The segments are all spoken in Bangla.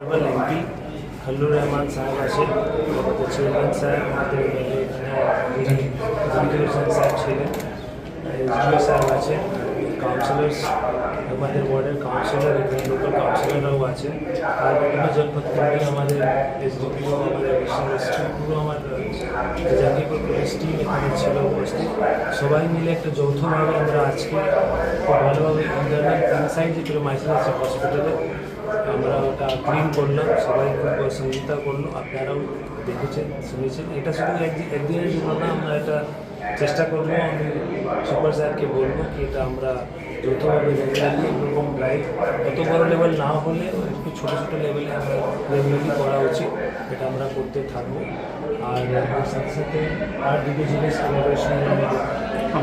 এমপি খাল্লুর রহমান সাহেব আছেন আমাদের চেয়ারম্যান সাহেব আমাদের এখানে সাহেব ছিলেন এসডিও সাহেব আছেন কাউন্সিলার্স আমাদের ওয়ার্ডের কাউন্সিলর এখানে লোকাল কাউন্সিলররাও আছে। আর বিভিন্ন কর্মী আমাদের এসডিপিও আমাদের পুরো আমার জাঙ্গিপুর পুলিশ টিম এখানে ছিল উপস্থিত। সবাই মিলে একটা যৌথভাবে আমরা আজকে ভালোভাবে ইন্টারনাল ইনসাইড যে পুরো মাইসেন্স হসপিটালে আমরা ওটা ক্লিন করলাম, সবাই খুব সহযোগিতা করল, আপনারাও দেখেছেন, শুনেছেন। এটা শুধু একদিন একদিনের জন্য না, আমরা এটা চেষ্টা করব, আমি সুপার স্যারকে বলব কি এটা আমরা যৌথভাবে রেগুলারলি এরকম ড্রাইভ অত বড় লেভেল না হলে একটু ছোটো ছোটো লেভেলে আমরা রেগুলারলি করা উচিত, এটা আমরা করতে থাকব। আর সাথে সাথে আর দুটো জিনিস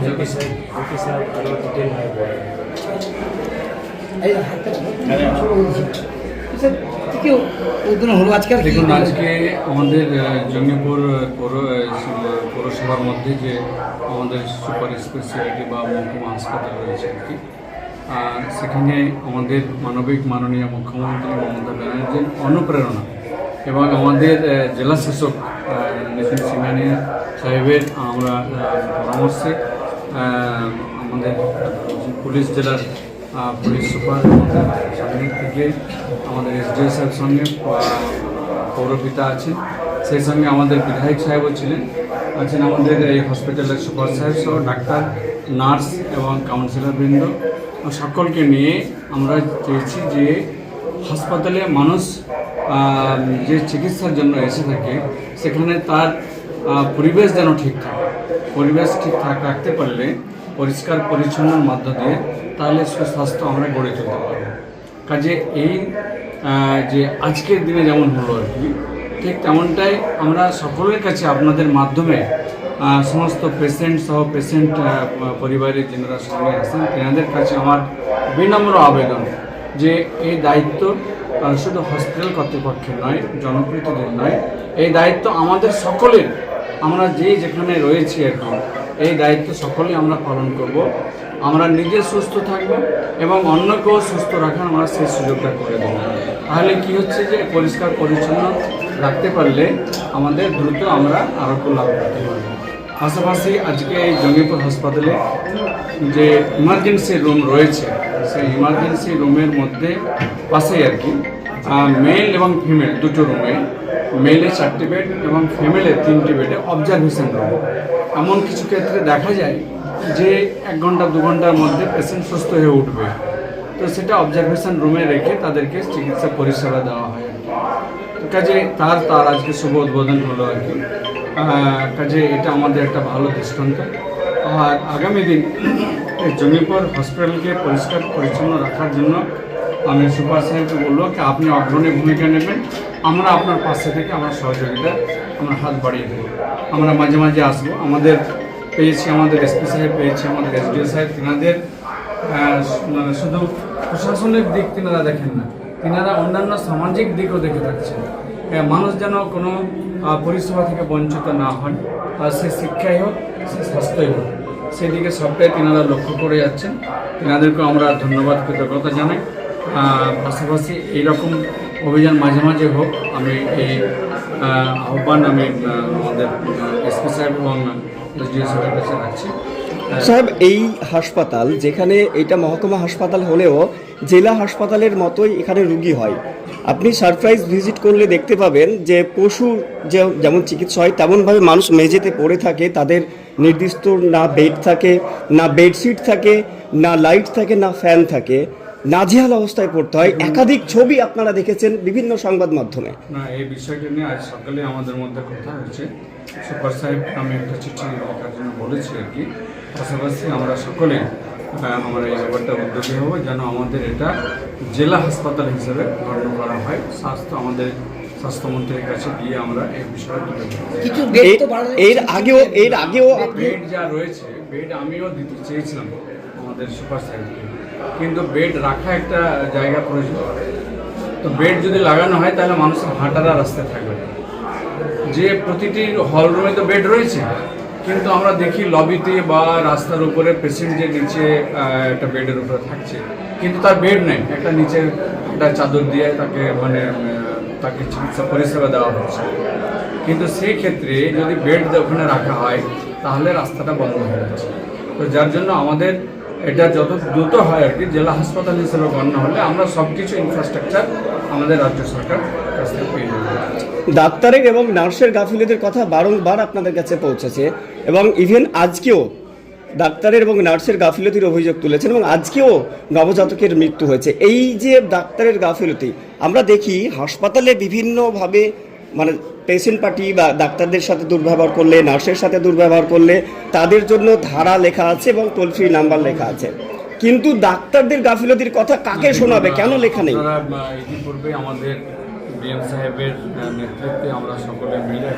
জিপি স্যার জিপি স্যার আরও ডিটেল হয় বলেন। আজকে? দেখুন, আজকে আমাদের জঙ্গিপুর পৌরসভার মধ্যে যে আমাদের সুপার স্পেশালিটি বা মহকুমা হাসপাতাল রয়েছে আর কি সেখানে আমাদের মানবিক মাননীয় মুখ্যমন্ত্রী মমতা ব্যানার্জির অনুপ্রেরণা এবং আমাদের জেলা শাসক নিতিন সিংহানিয়া সাহেবের আমরা পরামর্শে আমাদের পুলিশ জেলার পুলিশ সুপার সামনে থেকে আমাদের এসডিও সাহেব সঙ্গে পৌরপিতা আছেন। সেই সঙ্গে আমাদের বিধায়ক সাহেবও ছিলেন। আছেন আমাদের এই হসপিটালের সুপার সাহেব সহ ডাক্তার, নার্স এবং কাউন্সিলর বৃন্দ। সকলকে নিয়ে আমরা চেয়েছি যে হাসপাতালে মানুষ যে চিকিৎসার জন্য এসে থাকে, সেখানে তার পরিবেশ যেন ঠিক থাকে। পরিবেশ ঠিকঠাক রাখতে পারলে পরিষ্কার পরিচ্ছন্নর মধ্য দিয়ে তাহলে সুস্বাস্থ্য আমরা গড়ে তুলতে পারব। কাজে এই যে আজকের দিনে যেমন হলো আর কি, ঠিক তেমনটাই আমরা সকলের কাছে আপনাদের মাধ্যমে সমস্ত পেশেন্ট সহ পেশেন্ট পরিবারের যারা সঙ্গে আসেন তেনাদের কাছে আমার বিনম্র আবেদন যে এই দায়িত্ব শুধু হসপিটাল কর্তৃপক্ষের নয় জনপ্রতিনিধির নয়, এই দায়িত্ব আমাদের সকলের, আমরা যে যেখানে রয়েছি এখন এই দায়িত্ব সকলেই আমরা পালন করব। আমরা নিজে সুস্থ থাকব এবং অন্যকেও সুস্থ রাখার আমরা সেই সুযোগটা করে দেবো। তাহলে কি হচ্ছে যে পরিষ্কার পরিচ্ছন্ন রাখতে পারলে আমাদের দ্রুত আমরা আরোগ্য লাভ করতে পারব। পাশাপাশি আজকে এই জঙ্গিপুর হাসপাতালে যে ইমার্জেন্সি রুম রয়েছে, সেই ইমার্জেন্সি রুমের মধ্যে পাশেই আর কি মেল এবং ফিমেল দুটো রুমে মেলে চারটি বেড এবং ফিমেলে তিনটি বেডে অবজারভেশন রুম এমন কিছু ক্ষেত্রে দেখা যায় যে এক ঘণ্টা, দু ঘণ্টার মধ্যে পেশেন্ট সুস্থ হয়ে উঠবে। তো সেটা অবজারভেশন রুমে রেখে তাদেরকে চিকিৎসা পরিষেবা দেওয়া হয় কাজে তার তার আজকে শুভ উদ্বোধন হলো আর কি। কাজে এটা আমাদের একটা ভালো দৃষ্টান্ত। আর আগামী দিন জঙ্গিপুর হসপিটালকে পরিষ্কার, পরিচ্ছন্ন রাখার জন্য আমি সুপার সাহেবকে বলল কি, আপনি অগ্রণী ভূমিকা নেবেন। আমরা আপনার পাশে থেকে আমরা সহযোগিতা, আমরা হাত বাড়িয়ে দেবো। আমরা মাঝে মাঝে আসব। আমাদের পেয়েছি, আমাদের এসপি সাহেব পেয়েছি, আমাদের এসডিও সাহেব, তিনাদের মানে শুধু প্রশাসনিক দিক তিনারা দেখেন না, তিনারা অন্যান্য সামাজিক দিকও দেখে থাকছেন। মানুষ যেন কোনো পরিষেবা থেকে বঞ্চিত না হন আর সে শিক্ষাই হোক, সে স্বাস্থ্যই হোক। সেদিকে সবটাই তিনারা লক্ষ্য করে যাচ্ছেন। তিনাদেরকেও আমরা ধন্যবাদ, কৃতজ্ঞতা জানাই। পাশাপাশি এইরকম অভিযান মাঝে মাঝে হোক, আমি এই আহ্বান আমি আমাদের এসপি সাহেব এবং সাহেব, এই হাসপাতাল, যেখানে এটা মহকুমা হাসপাতাল হলেও জেলা হাসপাতালের মতোই এখানে রুগী হয়। আপনি সারপ্রাইজ ভিজিট করলে দেখতে পাবেন যে পশু যেমন চিকিৎসা হয়, তেমনভাবে মানুষ মেঝেতে পড়ে থাকে, তাদের নির্দিষ্ট না বেড থাকে, না বেডশিট থাকে, না লাইট থাকে, না ফ্যান থাকে। নাজেহাল অবস্থায় পড়তে হয়। একাধিক ছবি আপনারা দেখেছেন বিভিন্ন সংবাদ মাধ্যমে। না এই বিষয়টা নিয়ে আজ সকালে আমাদের মধ্যে কথা হয়েছে। সুপার সাহেব আমি একটা চিঠি লেখার জন্য বলেছি আর কি। পাশাপাশি আমরা সকলে আমরা এই ব্যাপারটা উদ্যোগী হব যেন আমাদের এটা জেলা হাসপাতাল হিসেবে গণ্য করা হয়। স্বাস্থ্য আমাদের স্বাস্থ্যমন্ত্রীর কাছে গিয়ে আমরা এই বাড়ানো এর আগেও এর আগেও বেড যা রয়েছে বেড আমিও দিতে চেয়েছিলাম আমাদের সুপার সাহেবকে। কিন্তু বেড রাখা একটা জায়গা প্রয়োজন তো বেড যদি লাগানো হয়, তাহলে মানুষের হাঁটার রাস্তায় থাকবে যে প্রতিটি হল রুমে তো বেড রয়েছে, কিন্তু আমরা দেখি লবিতে বা রাস্তার উপরে পেশেন্ট যে নিচে একটা বেডের উপরে থাকছে। কিন্তু তার বেড নেই। একটা নিচে একটা চাদর দিয়ে তাকে মানে তাকে চিকিৎসা পরিষেবা দেওয়া হচ্ছে। কিন্তু সেই ক্ষেত্রে যদি বেড ওখানে রাখা হয়, তাহলে রাস্তাটা বন্ধ হয়ে যাচ্ছে। তো যার জন্য আমাদের এটা যত দ্রুত হয় আর কি, জেলা হাসপাতাল হিসেবে গণ্য হলে আমরা সব কিছু ইনফ্রাস্ট্রাকচার আমাদের রাজ্য সরকার কাছ থেকে পেয়ে ডাক্তারের এবং নার্সের গাফিলতির কথা বারংবার আপনাদের কাছে পৌঁছেছে এবং ইভেন আজকেও ডাক্তারের এবং নার্সের গাফিলতির অভিযোগ তুলেছেন এবং আজকেও নবজাতকের মৃত্যু হয়েছে। এই যে ডাক্তারের গাফিলতি, আমরা দেখি হাসপাতালে বিভিন্নভাবে মানে পেশেন্ট পার্টি বা ডাক্তারদের সাথে দুর্ব্যবহার করলে নার্সের সাথে দুর্ব্যবহার করলে তাদের জন্য ধারা লেখা আছে এবং টোল ফ্রি নাম্বার লেখা আছে। কিন্তু ডাক্তারদের গাফিলতির কথা কাকে শোনাবে? কেন লেখা নেই? ইতিপূর্বে আমাদের সাহেবের নেতৃত্বে আমরা সকলে মিলে